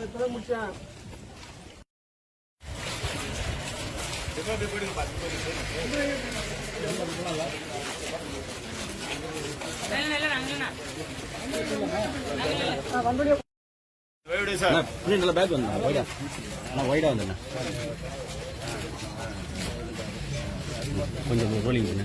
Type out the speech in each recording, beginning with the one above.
இப்பதான் பேக் வந்தா வைடா நான் வந்தேண்ணா கொஞ்சம் ரோலிங் பண்ணு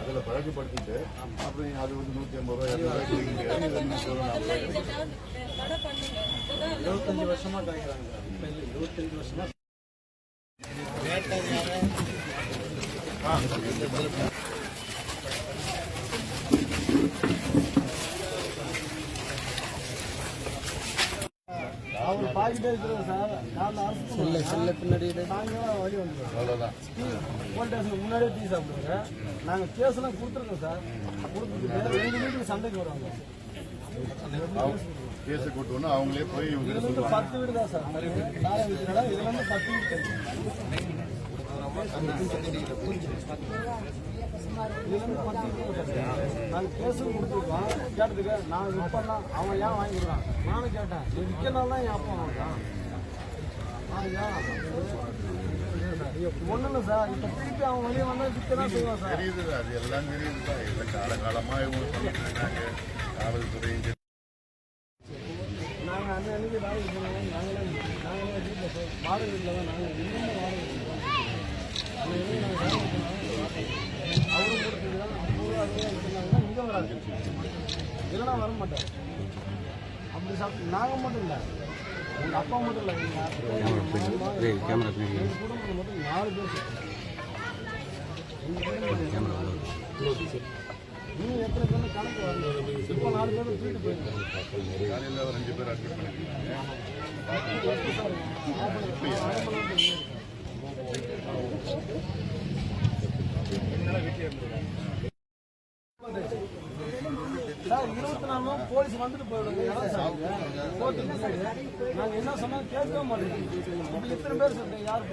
அதில் பழக்கப்படுத்திட்டு அப்புறம் அது வந்து நூற்றி ஐம்பது ரூபாய் இருபத்தஞ்சு வருஷமா கிடைக்கிறாங்க இருபத்தஞ்சு வருஷமா அவங்க பாக்கிட்டே இருக்கிறோம் சார் நான் அரசு செல்ல செல்ல பின்னாடி சாயங்காலம் வழி வந்துடுவோம் அவ்வளோதான் போலீஸ் ஸ்டேஷனுக்கு முன்னாடியே டீ சாப்பிடுங்க நாங்கள் கேஸ்லாம் கொடுத்துருக்கோம் சார் கொடுத்துட்டு எங்க வீட்டுக்கு சண்டைக்கு வருவாங்க கேஸை கூட்டணும்னா அவங்களே போய் இவங்க பத்து வீடு தான் சார் நாளை இதுல இருந்து பத்து வீடு தெரியும் இதுல நாங்க கொடுத்துருக்கோம் கேட்டதுக்கு நான் விற்பேன்னா அவன் ஏன் வாங்கிடுறான் நானும் கேட்டேன் நீ விற்கனால தான் என் அப்பா வாங்கிட்டான் ஒன்றும் இல்லை சார் இப்போ திருப்பி அவன் வெளியே வந்தால் விற்க செய்வான் சார் தெரியுது அது எல்லாம் தெரியுது காலகாலமாக இவங்க சொல்லிட்டு இருக்காங்க காவல்துறை நாங்கள் அந்த அன்னைக்கு வாடகை போனோம் நாங்களே நாங்களே வீட்டில் போய் வீட்டில் தான் நாங்கள் இன்னமும் வாடகை வீட்டில் தான். அந்த அன்னைக்கு நாங்கள் வாடகை போனோம். அவரும் கொடுத்தது தான் ஐம்பது ரூபா அறுபது ரூபா கொடுத்தாங்கன்னா இங்கே வராது இல்லைன்னா வர மாட்டார் அப்படி சாப்பிட்டு நாங்கள் மட்டும் இல்லை. எங்கள் அப்பா மட்டும் இல்லை எங்கள் கேமரா குடும்பத்தில் மட்டும் நாலு பேர் இன்னும் எத்தனை பேர் கணக்கு வரணும் இப்போ நாலு பேர் தூக்கிட்டு போயிருக்காங்க காலையில் ஒரு அஞ்சு பேர் அட்மிட் பண்ணிருக்காங்க சார் இருபத்தி நாலு நாள் போலீஸ் வந்துட்டு போயிடுங்க என்ன இத்தனை பேர் யார்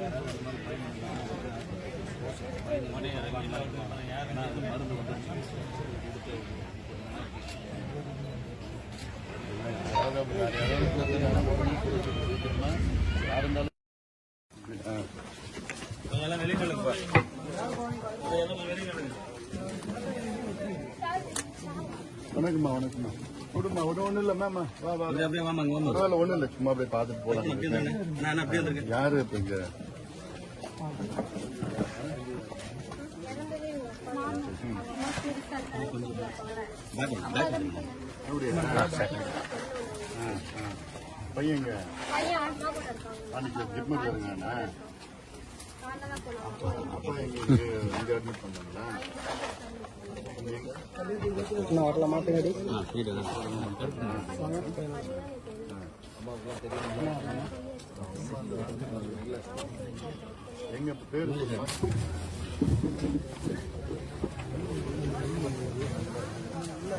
வணக்கம்மா வணக்கம்மா. விடுமா ஒன்றும் ஒன்றும் இல்லை மேம். வா வா அப்படியே அப்படியே வாமா. பரவாயில்ல ஒன்றும் இல்லை சும்மா அப்படியே பார்த்துட்டு போகலாம் நான் அப்படியே இருக்கேன் யாரு இப்போ இங்கே. பையங்க அன்னைக்கு ஜிப்மர் இருக்காண்ணா அப்பா எங்க இங்க இங்க அட்மிட் பண்ணாங்களா நான் வரல மாட்டேங்கடி ஆ வீடு தான் எங்க பேர் சொல்லுமா? அம்மா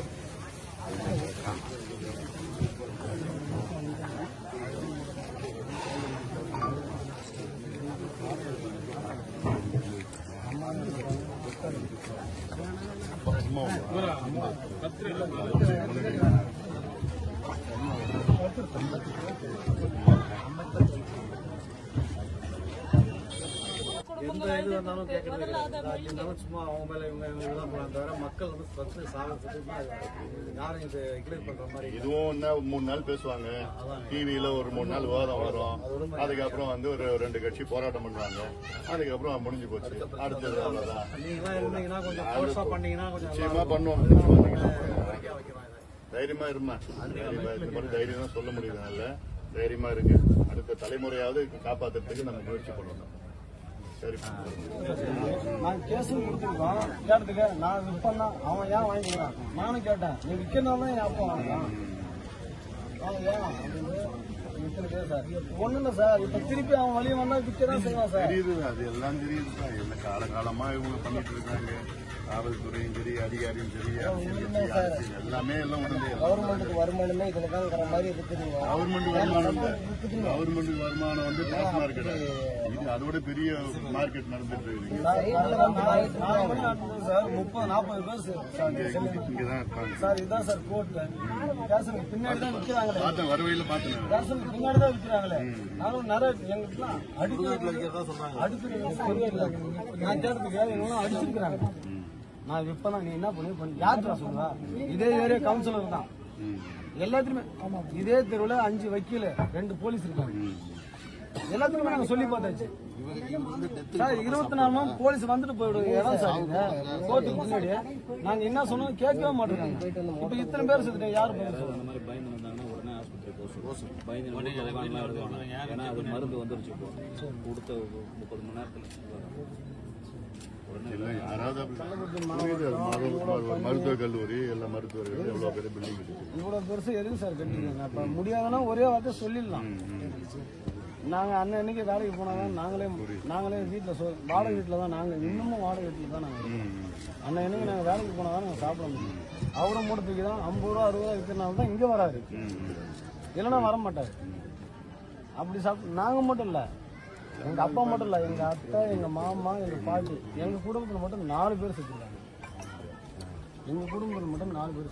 எந்த இது வந்தாலும் கேட்கறது இருந்தாலும் சும்மா அவங்க மேல இவங்க இவங்க தான் போகலாம் தவிர மக்கள் வந்து ஃபர்ஸ்ட் சாகிறதுக்கு யாரும் இது கிளியர் பண்ற மாதிரி இதுவும் என்ன மூணு நாள் பேசுவாங்க. டிவியில ஒரு மூணு நாள் விவாதம் வரும். அதுக்கப்புறம் வந்து ஒரு ரெண்டு கட்சி போராட்டம் பண்ணுவாங்க. அதுக்கப்புறம் முடிஞ்சு போச்சு. அடுத்தது அவ்வளவுதான். இருந்தீங்கன்னா கொஞ்சம் ஃபோர்ஸா பண்ணீங்கன்னா கொஞ்சம் நல்லா நிச்சயமா பண்ணுவோம். தைரியமா இருமா. தைரியமா இந்த மாதிரி தைரியம் தான் சொல்ல முடியுது. நல்ல தைரியமா இருக்கு. அடுத்த தலைமுறையாவது காப்பாத்துறதுக்கு நம்ம முயற்சி பண்ணணும். நான் கேஸ் கொடுத்துருக்கோம் கேட்டதுக்கு நான் விற்பனை தான் அவன் ஏன் வாங்கிக்கிறான்? நானும் கேட்டேன். நீ விற்கணும் தான் என் அப்பா வாங்கினான் ஏன் அப்படின்னு இத்தனை சார். ஒன்றும் இல்லை சார். இப்போ திருப்பி அவன் வழியை வந்தால் விற்கதான் செய்வான் சார். தெரியுது அது எல்லாம் தெரியுது சார். என்ன காலகாலமா இவங்க பண்ணிட்டு இருக்காங்க. காவல்துறையும் சரி அதிகாரியும் சரி எல்லாமே எல்லாம் உடனே கவர்மெண்ட்டுக்கு வருமானமே இதில் தான் மாதிரி இருக்குதுங்க. கவர்மெண்ட் வருமானம் கவர்மெண்ட் வருமானம் வந்து டாப் மார்க்கெட் இது அதோட பெரிய மார்க்கெட் நடந்துட்டு இருக்கு. சார்? முப்பது நாற்பது பேர் சார். இங்கதான் இருப்பாங்க. சார் இதுதான் சார் கோர்ட்டு ஸ்டேஷனுக்கு பின்னாடி தான் விற்கிறாங்களே பார்த்தேன் வரவையில பார்த்தேன் ஸ்டேஷனுக்கு பின்னாடி தான் விற்கிறாங்களே நானும் நிறைய எங்களுக்குலாம் அடிக்கிறது அடிக்கிறது தெரியல நான் கேட்டதுக்கு இவங்களும் அடிச்சிருக்கிறாங்க. நான் விற்பேன் நீ என்ன பண்ணி? யாத்திரா சொல்லுவா இதே ஏரியா கவுன்சிலர் தான். எல்லாத்துக்குமே இதே தெருவில் அஞ்சு வக்கீல் ரெண்டு போலீஸ் இருக்காங்க. எல்லாத்துக்குமே நாங்க சொல்லி பார்த்தாச்சு. சார் இருபத்தி நாலு மணி போலீஸ் வந்துட்டு போயிடும் இடம் சார். கோர்ட்டுக்கு முன்னாடி நாங்க என்ன சொன்னோம் கேட்கவே மாட்டேங்கிறாங்க. இப்ப இத்தனை பேர் செத்துட்டேன் யாரு மருந்து வந்துருச்சு இப்போ. கொடுத்த முப்பது மணி நேரத்தில். இல்ல யாராவது புரியுது, கல்லூரி எல்லா மருத்துவர்கள் பெரிய பில்டிங் பெருசு எதுக்கு சார் கட்டிருக்காங்க? அப்ப முடியாதுன்னா ஒரே வார்த்தை சொல்லிடலாம். நாங்க அண்ணன் அன்னைக்கு வேலைக்கு போனாதான் நாங்களே நாங்களே வீட்டுல சொ வாடகை வீட்டுல தான் நாங்க இன்னமும் வாடகை வீட்டுல தான் நாங்க இருக்கோம். அண்ணன் என்னைக்கு நாங்க வேலைக்கு போனாதான் நாங்க சாப்பிட முடியும். அவரை மூட தூக்கி தான் ஐம்பது ரூபா அறுபது ரூபா இருக்கிறனால தான் இங்க வராரு. இல்லைன்னா வர மாட்டாரு. அப்படி சாப்பிட்டு நாங்க மட்டும் இல்ல. எங்க அப்பா மட்டும் இல்ல எங்க அத்தை எங்க மாமா எங்க பாட்டி எங்க குடும்பத்துல மட்டும் நாலு பேர் செத்துருக்காங்க எங்க குடும்பத்துல மட்டும் நாலு பேர்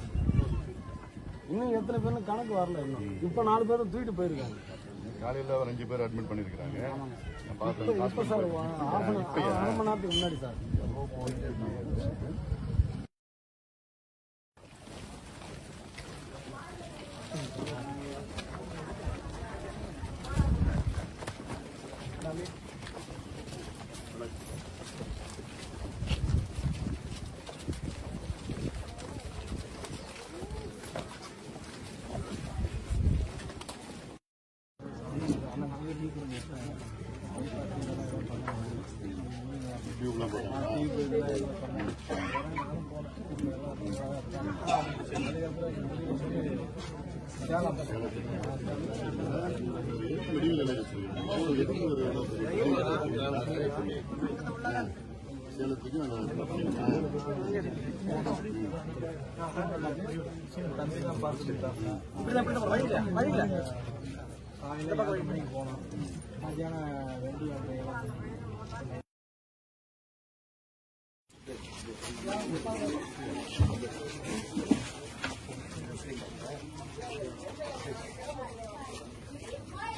இன்னும் எத்தனை பேர்னு கணக்கு வரல இன்னும் இப்ப நாலு பேரை தூக்கிட்டு போயிருக்காங்க காலையில ஒரு அஞ்சு பேர் அட்மிட் பண்ணிருக்காங்க நான் இப்ப சார் ஆஃப் அரை மணி நேரத்துக்கு முன்னாடி சார் மெடிக்கல் காலேஜ் சொல்லிருக்காங்க. எதுக்கு போனோம் மத்தியானம்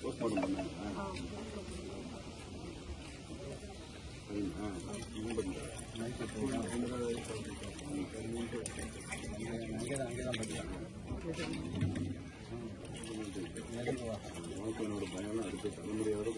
வீட்டுக்காரர் என்னைக்கு காலையில் காலையில் நீங்கள் போனீங்களா ஹாஸ்பிட்டல் கூட்டிட்டு போயிட்டு ஹாஸ்பிட்டலில் கொஞ்ச போஸ்ட்மார்ட்டம் பண்ணாங்க அடுத்த தலைமுறையோட